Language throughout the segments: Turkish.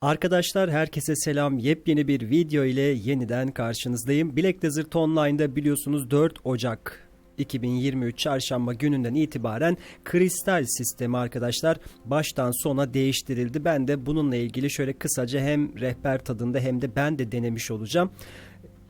Arkadaşlar herkese selam. Yepyeni bir video ile yeniden karşınızdayım. Black Desert Online'da biliyorsunuz 4 Ocak 2023 çarşamba gününden itibaren kristal sistemi arkadaşlar baştan sona değiştirildi. Ben de bununla ilgili şöyle kısaca hem rehber tadında hem de ben de denemiş olacağım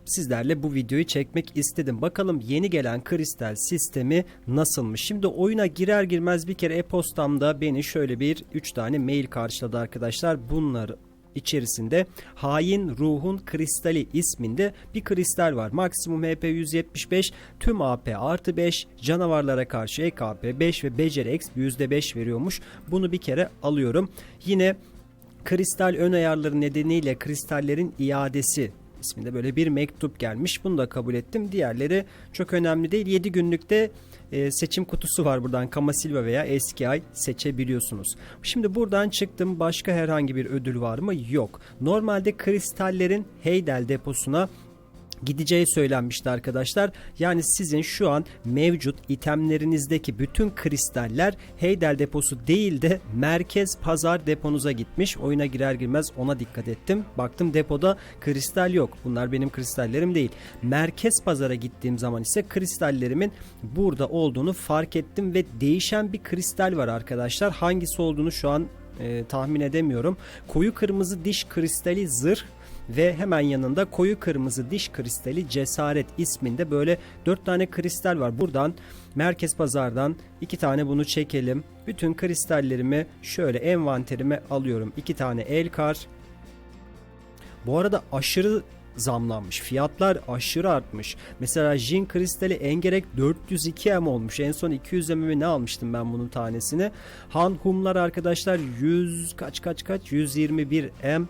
sizlerle bu videoyu çekmek istedim. Bakalım yeni gelen kristal sistemi nasılmış? Şimdi oyuna girer girmez bir kere e-postamda beni şöyle bir 3 tane mail karşıladı arkadaşlar. Bunlar içerisinde Hain Ruhun Kristali isminde bir kristal var. Maksimum HP 175, tüm AP artı 5, canavarlara karşı EKP 5 ve beceri X %5 veriyormuş. Bunu bir kere alıyorum. Yine kristal ön ayarları nedeniyle kristallerin iadesi isminde böyle bir mektup gelmiş. Bunu da kabul ettim. Diğerleri çok önemli değil. 7 günlükte e, seçim kutusu var buradan Kama Silva veya eski ay seçebiliyorsunuz. Şimdi buradan çıktım. Başka herhangi bir ödül var mı? Yok. Normalde kristallerin Heydel deposuna gideceği söylenmişti arkadaşlar. Yani sizin şu an mevcut itemlerinizdeki bütün kristaller Heydel deposu değil de merkez pazar deponuza gitmiş. Oyuna girer girmez ona dikkat ettim. Baktım depoda kristal yok. Bunlar benim kristallerim değil. Merkez pazara gittiğim zaman ise kristallerimin burada olduğunu fark ettim ve değişen bir kristal var arkadaşlar. Hangisi olduğunu şu an e, tahmin edemiyorum. Koyu kırmızı diş kristali zırh ve hemen yanında koyu kırmızı diş kristali cesaret isminde böyle 4 tane kristal var. Buradan merkez pazardan 2 tane bunu çekelim. Bütün kristallerimi şöyle envanterime alıyorum. 2 tane el kar. Bu arada aşırı zamlanmış. Fiyatlar aşırı artmış. Mesela Jin kristali engerek 402 M olmuş. En son 200 M'e ne almıştım ben bunun tanesini. Han Humlar arkadaşlar 100 kaç kaç kaç 121 M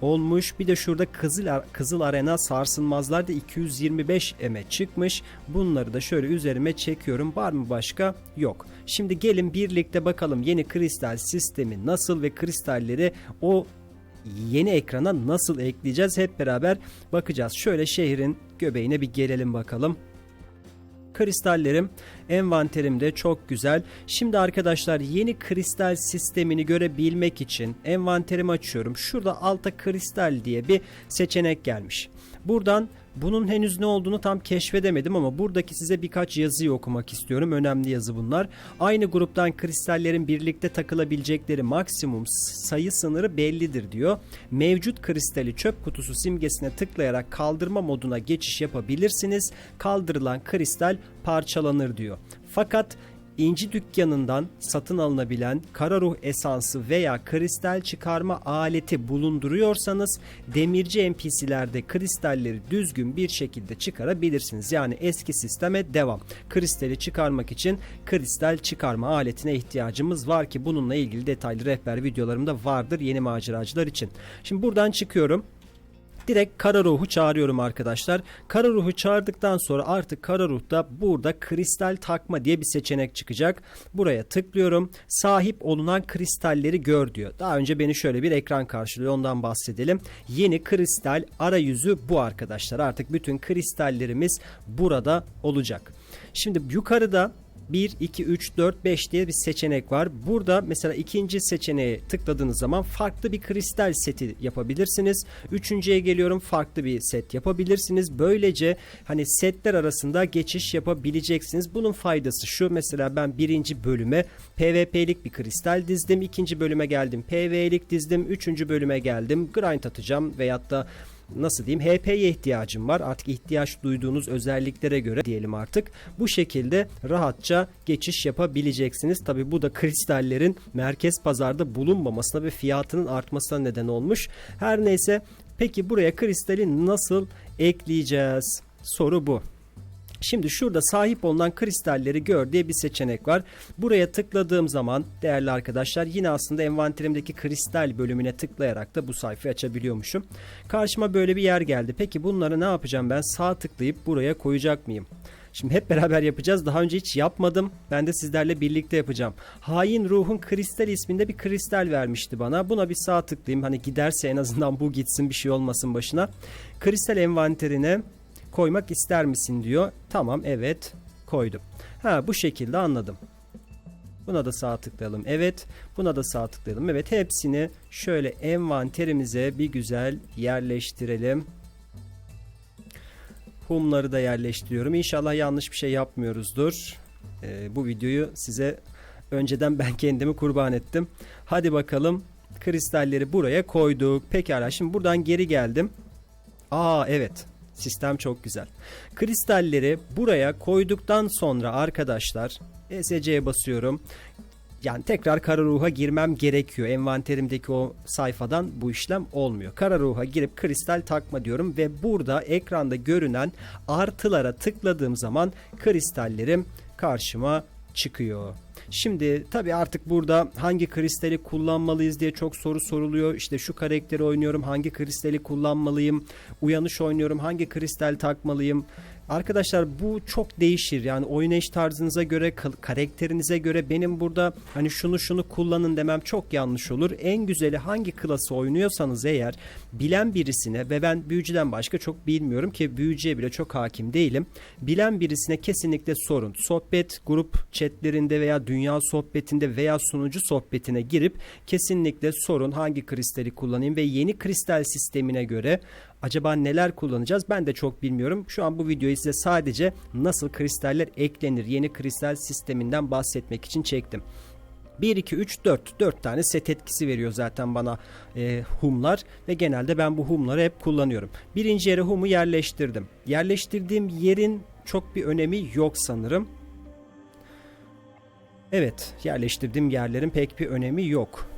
olmuş. Bir de şurada Kızıl, Kızıl Arena sarsılmazlar da 225 M'e çıkmış. Bunları da şöyle üzerime çekiyorum. Var mı başka? Yok. Şimdi gelin birlikte bakalım yeni kristal sistemi nasıl ve kristalleri o yeni ekrana nasıl ekleyeceğiz hep beraber bakacağız. Şöyle şehrin göbeğine bir gelelim bakalım. Kristallerim envanterimde çok güzel. Şimdi arkadaşlar yeni kristal sistemini görebilmek için envanterimi açıyorum. Şurada alta kristal diye bir seçenek gelmiş. Buradan bunun henüz ne olduğunu tam keşfedemedim ama buradaki size birkaç yazıyı okumak istiyorum. Önemli yazı bunlar. Aynı gruptan kristallerin birlikte takılabilecekleri maksimum sayı sınırı bellidir diyor. Mevcut kristali çöp kutusu simgesine tıklayarak kaldırma moduna geçiş yapabilirsiniz. Kaldırılan kristal parçalanır diyor. Fakat İnci dükkanından satın alınabilen kara ruh esansı veya kristal çıkarma aleti bulunduruyorsanız demirci NPC'lerde kristalleri düzgün bir şekilde çıkarabilirsiniz. Yani eski sisteme devam. Kristali çıkarmak için kristal çıkarma aletine ihtiyacımız var ki bununla ilgili detaylı rehber videolarımda vardır yeni maceracılar için. Şimdi buradan çıkıyorum direkt kara ruhu çağırıyorum arkadaşlar. Kara ruhu çağırdıktan sonra artık kara ruhta burada kristal takma diye bir seçenek çıkacak. Buraya tıklıyorum. Sahip olunan kristalleri gör diyor. Daha önce beni şöyle bir ekran karşılıyor. Ondan bahsedelim. Yeni kristal arayüzü bu arkadaşlar. Artık bütün kristallerimiz burada olacak. Şimdi yukarıda 1, 2, 3, 4, 5 diye bir seçenek var. Burada mesela ikinci seçeneğe tıkladığınız zaman farklı bir kristal seti yapabilirsiniz. Üçüncüye geliyorum farklı bir set yapabilirsiniz. Böylece hani setler arasında geçiş yapabileceksiniz. Bunun faydası şu mesela ben birinci bölüme PvP'lik bir kristal dizdim. ikinci bölüme geldim PvE'lik dizdim. Üçüncü bölüme geldim. Grind atacağım veyahut da nasıl diyeyim HP'ye ihtiyacım var. Artık ihtiyaç duyduğunuz özelliklere göre diyelim artık. Bu şekilde rahatça geçiş yapabileceksiniz. Tabi bu da kristallerin merkez pazarda bulunmamasına ve fiyatının artmasına neden olmuş. Her neyse peki buraya kristali nasıl ekleyeceğiz? Soru bu. Şimdi şurada sahip olunan kristalleri gör diye bir seçenek var. Buraya tıkladığım zaman değerli arkadaşlar yine aslında envanterimdeki kristal bölümüne tıklayarak da bu sayfayı açabiliyormuşum. Karşıma böyle bir yer geldi. Peki bunları ne yapacağım ben? Sağ tıklayıp buraya koyacak mıyım? Şimdi hep beraber yapacağız. Daha önce hiç yapmadım. Ben de sizlerle birlikte yapacağım. Hain Ruhun Kristal isminde bir kristal vermişti bana. Buna bir sağ tıklayayım. Hani giderse en azından bu gitsin bir şey olmasın başına. Kristal envanterine koymak ister misin diyor. Tamam evet koydum. Ha bu şekilde anladım. Buna da sağ tıklayalım. Evet. Buna da sağ tıklayalım. Evet. Hepsini şöyle envanterimize bir güzel yerleştirelim. Humları da yerleştiriyorum. İnşallah yanlış bir şey yapmıyoruzdur. Ee, bu videoyu size önceden ben kendimi kurban ettim. Hadi bakalım. Kristalleri buraya koyduk. Pekala şimdi buradan geri geldim. Aa evet. Sistem çok güzel. Kristalleri buraya koyduktan sonra arkadaşlar ESC'ye basıyorum. Yani tekrar kara ruha girmem gerekiyor. Envanterimdeki o sayfadan bu işlem olmuyor. Kara ruha girip kristal takma diyorum ve burada ekranda görünen artılara tıkladığım zaman kristallerim karşıma çıkıyor. Şimdi tabii artık burada hangi kristali kullanmalıyız diye çok soru soruluyor. İşte şu karakteri oynuyorum hangi kristali kullanmalıyım? Uyanış oynuyorum hangi kristal takmalıyım? Arkadaşlar bu çok değişir. Yani oynayış tarzınıza göre, karakterinize göre benim burada hani şunu şunu kullanın demem çok yanlış olur. En güzeli hangi klası oynuyorsanız eğer bilen birisine ve ben büyücüden başka çok bilmiyorum ki büyücüye bile çok hakim değilim. Bilen birisine kesinlikle sorun. Sohbet grup chatlerinde veya dünya sohbetinde veya sunucu sohbetine girip kesinlikle sorun hangi kristali kullanayım ve yeni kristal sistemine göre Acaba neler kullanacağız ben de çok bilmiyorum. Şu an bu videoyu size sadece nasıl kristaller eklenir yeni kristal sisteminden bahsetmek için çektim. 1, 2, 3, 4. 4 tane set etkisi veriyor zaten bana e, humlar ve genelde ben bu humları hep kullanıyorum. Birinci yere humu yerleştirdim. Yerleştirdiğim yerin çok bir önemi yok sanırım. Evet yerleştirdiğim yerlerin pek bir önemi yok.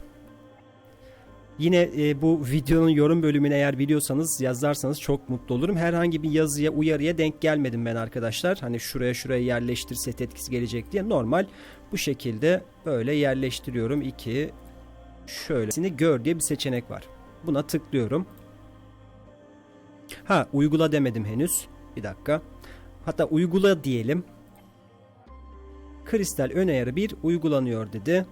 Yine e, bu videonun yorum bölümünü eğer biliyorsanız yazarsanız çok mutlu olurum. Herhangi bir yazıya uyarıya denk gelmedim ben arkadaşlar. Hani şuraya şuraya yerleştir set etkisi gelecek diye. Normal bu şekilde böyle yerleştiriyorum. 2 şöylesini gör diye bir seçenek var. Buna tıklıyorum. Ha uygula demedim henüz. Bir dakika. Hatta uygula diyelim. Kristal ön ayarı 1 uygulanıyor dedi.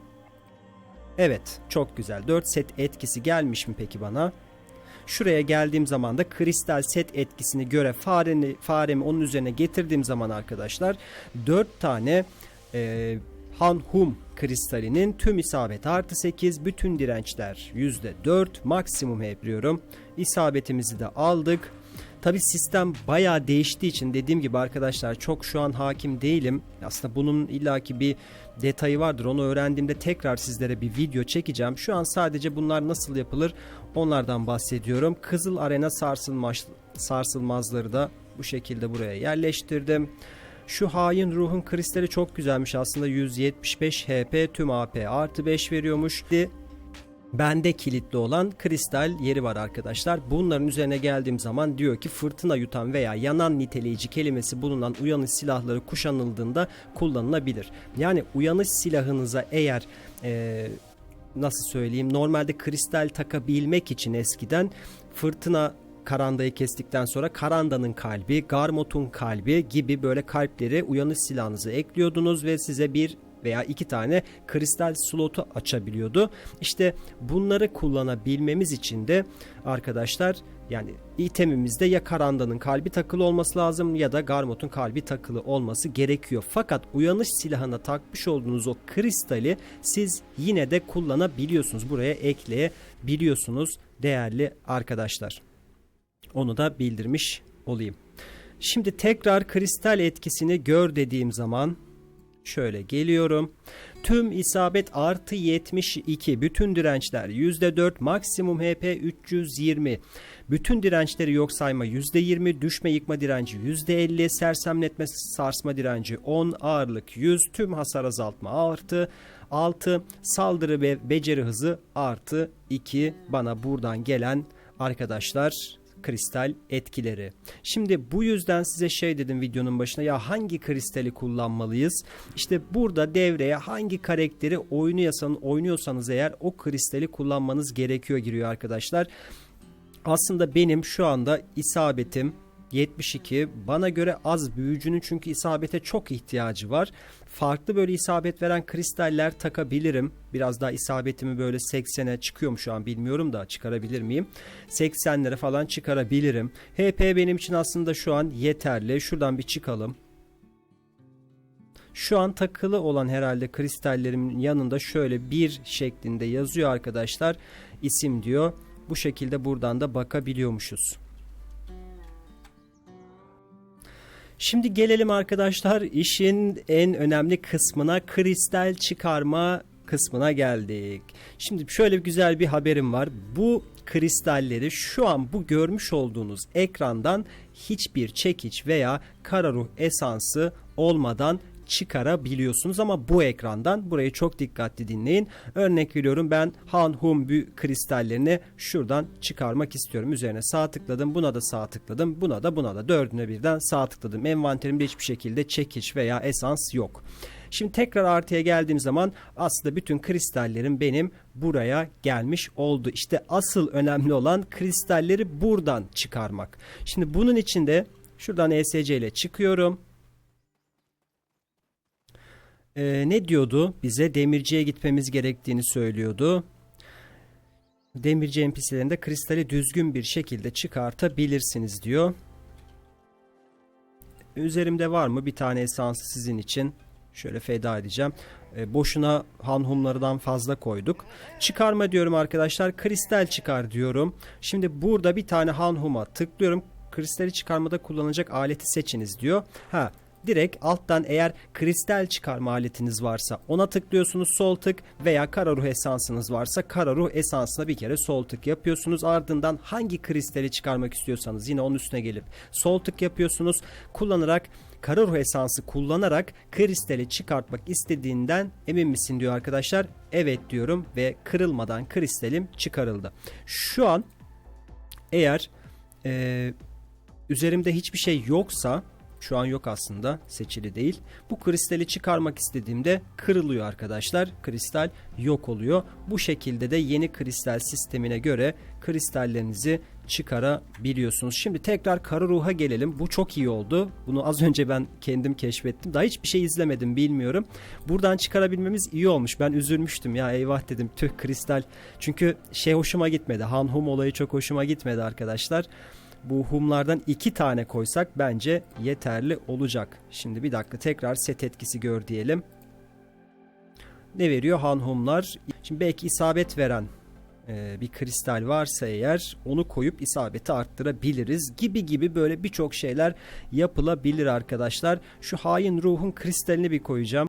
Evet çok güzel. 4 set etkisi gelmiş mi peki bana? Şuraya geldiğim zaman da kristal set etkisini göre fareni, faremi onun üzerine getirdiğim zaman arkadaşlar 4 tane e, Hanhum kristalinin tüm isabet artı 8 bütün dirençler %4 maksimum hepliyorum. İsabetimizi de aldık. Tabi sistem bayağı değiştiği için dediğim gibi arkadaşlar çok şu an hakim değilim. Aslında bunun illaki bir detayı vardır. Onu öğrendiğimde tekrar sizlere bir video çekeceğim. Şu an sadece bunlar nasıl yapılır onlardan bahsediyorum. Kızıl Arena sarsılmaz, sarsılmazları da bu şekilde buraya yerleştirdim. Şu hain ruhun kristali çok güzelmiş aslında 175 HP tüm AP artı 5 veriyormuş. Bende kilitli olan kristal yeri var arkadaşlar. Bunların üzerine geldiğim zaman diyor ki fırtına yutan veya yanan niteleyici kelimesi bulunan uyanış silahları kuşanıldığında kullanılabilir. Yani uyanış silahınıza eğer e, nasıl söyleyeyim normalde kristal takabilmek için eskiden fırtına Karanda'yı kestikten sonra Karanda'nın kalbi, Garmot'un kalbi gibi böyle kalpleri uyanış silahınıza ekliyordunuz ve size bir veya iki tane kristal slotu açabiliyordu. İşte bunları kullanabilmemiz için de arkadaşlar yani itemimizde ya Karanda'nın kalbi takılı olması lazım ya da Garmot'un kalbi takılı olması gerekiyor. Fakat uyanış silahına takmış olduğunuz o kristali siz yine de kullanabiliyorsunuz. Buraya ekleyebiliyorsunuz değerli arkadaşlar. Onu da bildirmiş olayım. Şimdi tekrar kristal etkisini gör dediğim zaman Şöyle geliyorum. Tüm isabet artı 72. Bütün dirençler %4. Maksimum HP 320. Bütün dirençleri yok sayma %20. Düşme yıkma direnci %50. Sersemletme sarsma direnci 10. Ağırlık 100. Tüm hasar azaltma artı 6. Saldırı ve beceri hızı artı 2. Bana buradan gelen arkadaşlar kristal etkileri. Şimdi bu yüzden size şey dedim videonun başına ya hangi kristali kullanmalıyız? İşte burada devreye hangi karakteri oynuyorsanız, oynuyorsanız eğer o kristali kullanmanız gerekiyor giriyor arkadaşlar. Aslında benim şu anda isabetim 72 bana göre az büyücünün çünkü isabete çok ihtiyacı var. Farklı böyle isabet veren kristaller takabilirim. Biraz daha isabetimi böyle 80'e çıkıyor mu şu an bilmiyorum da çıkarabilir miyim? 80'lere falan çıkarabilirim. HP benim için aslında şu an yeterli. Şuradan bir çıkalım. Şu an takılı olan herhalde kristallerimin yanında şöyle bir şeklinde yazıyor arkadaşlar. İsim diyor. Bu şekilde buradan da bakabiliyormuşuz. Şimdi gelelim arkadaşlar işin en önemli kısmına kristal çıkarma kısmına geldik. Şimdi şöyle güzel bir haberim var. Bu kristalleri şu an bu görmüş olduğunuz ekrandan hiçbir çekiç veya kara ruh esansı olmadan çıkarabiliyorsunuz ama bu ekrandan burayı çok dikkatli dinleyin. Örnek veriyorum ben Han Hum Bü kristallerini şuradan çıkarmak istiyorum. Üzerine sağ tıkladım. Buna da sağ tıkladım. Buna da buna da dördüne birden sağ tıkladım. Envanterimde hiçbir şekilde çekiç veya esans yok. Şimdi tekrar artıya geldiğim zaman aslında bütün kristallerim benim buraya gelmiş oldu. İşte asıl önemli olan kristalleri buradan çıkarmak. Şimdi bunun için de şuradan ESC ile çıkıyorum. Ee, ne diyordu? Bize demirciye gitmemiz gerektiğini söylüyordu. Demirci NPC'lerinde kristali düzgün bir şekilde çıkartabilirsiniz diyor. Üzerimde var mı bir tane esansı sizin için? Şöyle feda edeceğim. E, boşuna hanhumlardan fazla koyduk. Çıkarma diyorum arkadaşlar. Kristal çıkar diyorum. Şimdi burada bir tane hanhuma tıklıyorum. Kristali çıkarmada kullanılacak aleti seçiniz diyor. Ha direkt alttan eğer kristal çıkarma aletiniz varsa ona tıklıyorsunuz sol tık veya kara ruh esansınız varsa kara ruh esansına bir kere sol tık yapıyorsunuz. Ardından hangi kristali çıkarmak istiyorsanız yine onun üstüne gelip sol tık yapıyorsunuz. Kullanarak kara ruh esansı kullanarak kristali çıkartmak istediğinden emin misin diyor arkadaşlar. Evet diyorum ve kırılmadan kristalim çıkarıldı. Şu an eğer e, üzerimde hiçbir şey yoksa şu an yok aslında seçili değil. Bu kristali çıkarmak istediğimde kırılıyor arkadaşlar. Kristal yok oluyor. Bu şekilde de yeni kristal sistemine göre kristallerinizi çıkarabiliyorsunuz. Şimdi tekrar kara ruha gelelim. Bu çok iyi oldu. Bunu az önce ben kendim keşfettim. Daha hiçbir şey izlemedim bilmiyorum. Buradan çıkarabilmemiz iyi olmuş. Ben üzülmüştüm ya eyvah dedim tüh kristal. Çünkü şey hoşuma gitmedi. Han Hum olayı çok hoşuma gitmedi arkadaşlar. Bu humlardan iki tane koysak bence yeterli olacak. Şimdi bir dakika tekrar set etkisi gör diyelim. Ne veriyor Han humlar? Şimdi belki isabet veren e, bir kristal varsa eğer onu koyup isabeti arttırabiliriz gibi gibi böyle birçok şeyler yapılabilir arkadaşlar. Şu hain ruhun kristalini bir koyacağım.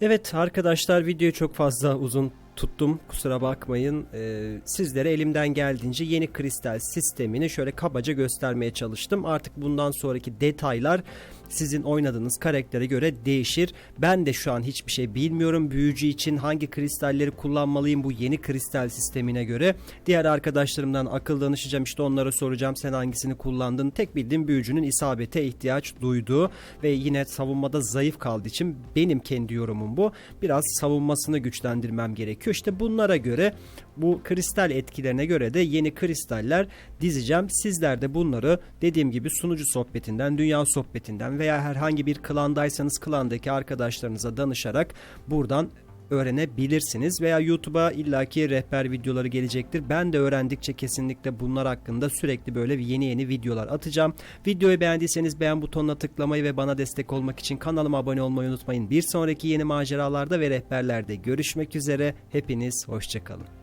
Evet arkadaşlar video çok fazla uzun tuttum kusura bakmayın. Ee, sizlere elimden geldiğince yeni kristal sistemini şöyle kabaca göstermeye çalıştım. Artık bundan sonraki detaylar sizin oynadığınız karaktere göre değişir. Ben de şu an hiçbir şey bilmiyorum. Büyücü için hangi kristalleri kullanmalıyım bu yeni kristal sistemine göre. Diğer arkadaşlarımdan akıl danışacağım işte onlara soracağım sen hangisini kullandın. Tek bildiğim büyücünün isabete ihtiyaç duyduğu ve yine savunmada zayıf kaldığı için benim kendi yorumum bu. Biraz savunmasını güçlendirmem gerekiyor. İşte bunlara göre bu kristal etkilerine göre de yeni kristaller dizeceğim. Sizler de bunları dediğim gibi sunucu sohbetinden, dünya sohbetinden veya herhangi bir klandaysanız klandaki arkadaşlarınıza danışarak buradan öğrenebilirsiniz veya YouTube'a illaki rehber videoları gelecektir. Ben de öğrendikçe kesinlikle bunlar hakkında sürekli böyle yeni yeni videolar atacağım. Videoyu beğendiyseniz beğen butonuna tıklamayı ve bana destek olmak için kanalıma abone olmayı unutmayın. Bir sonraki yeni maceralarda ve rehberlerde görüşmek üzere. Hepiniz hoşçakalın.